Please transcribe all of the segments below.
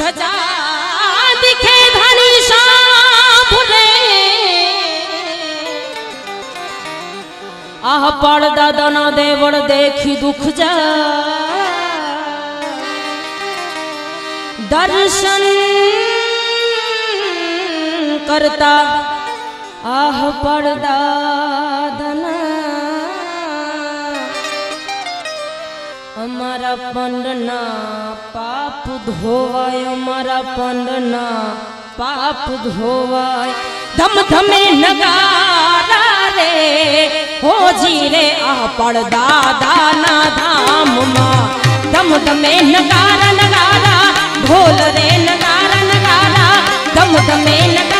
ধ্বজা দেখে ধানি ভুলে আহ পর্দা দনা দেবর দেখি দুঃখ যা दर्शन करता आह पर्दा અમારા પંડના પાપ ધોવાય, અમારા પંડના પાપ ધોવાય. ધમ ધમે નગારા રે હોજી રે આ પડદાદાના ધામમાં. ધમ ધમે નગારા નગારા, ઢોલ રે, નગારા નગારા. ધમ ધમે નગારા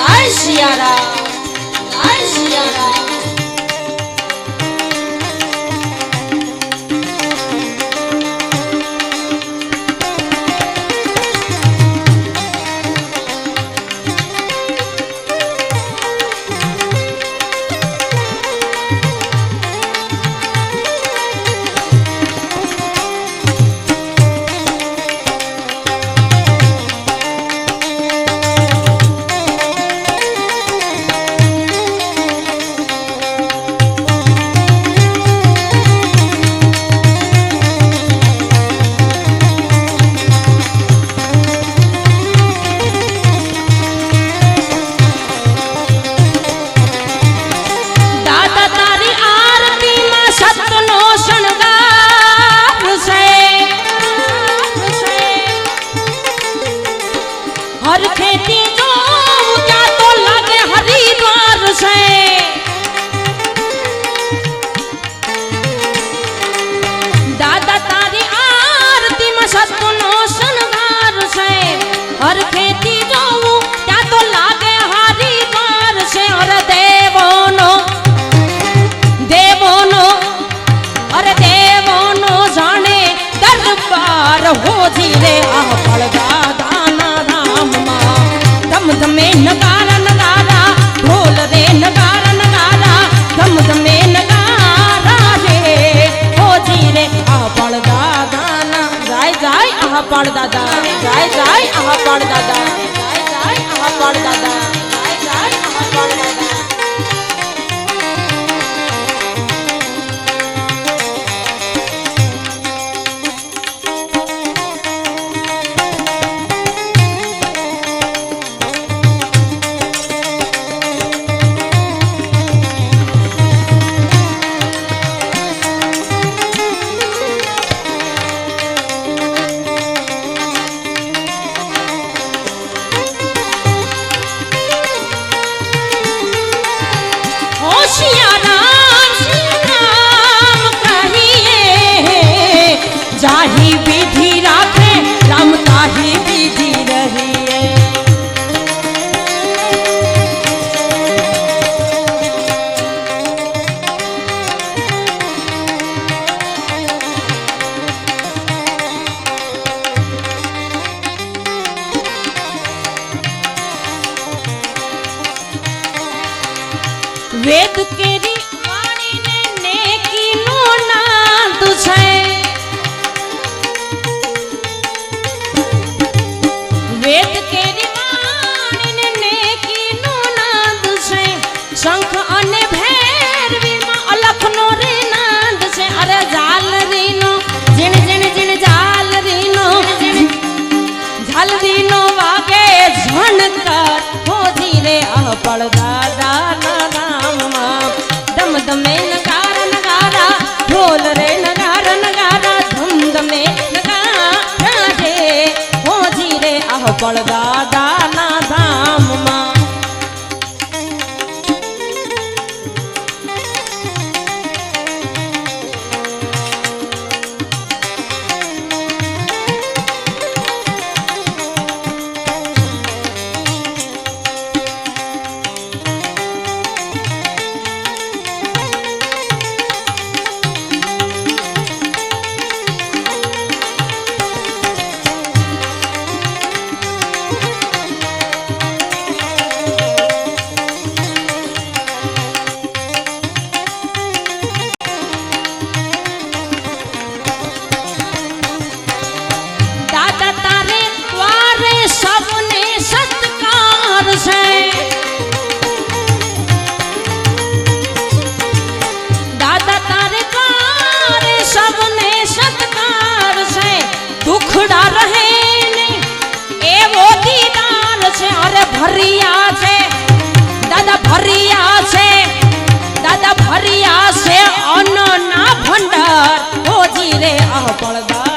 જય સિયારામ જય સિયારામ હોજી રે આ પડદા દાના ધામમાં ધમ ધમે નગારા નગારા, ઢોલ રે નગારા નગારા. ધમ ધમે નગારા રે. હોજી રે આ પડદા દાના. જાય જાય, આ દા જાય વેદ કેરી વાણીને નેકીનો નાદ છે. વેદ કેરી વાણીને નેકીનો નાદ છે. શંખ અને ભૈરવીમાં અલખનો રે નાદ છે. અરે ઝાલરીનો જીણ જીણ જીણ ઝાલરીનો ઝાલરીનો વાગે ઝણકર હોજી રે આ પડદા ભરિયા છે. દાદા ભરિયા છે. દાદા ભરિયા છે અન્નના ભંડાર. હોજી રે આ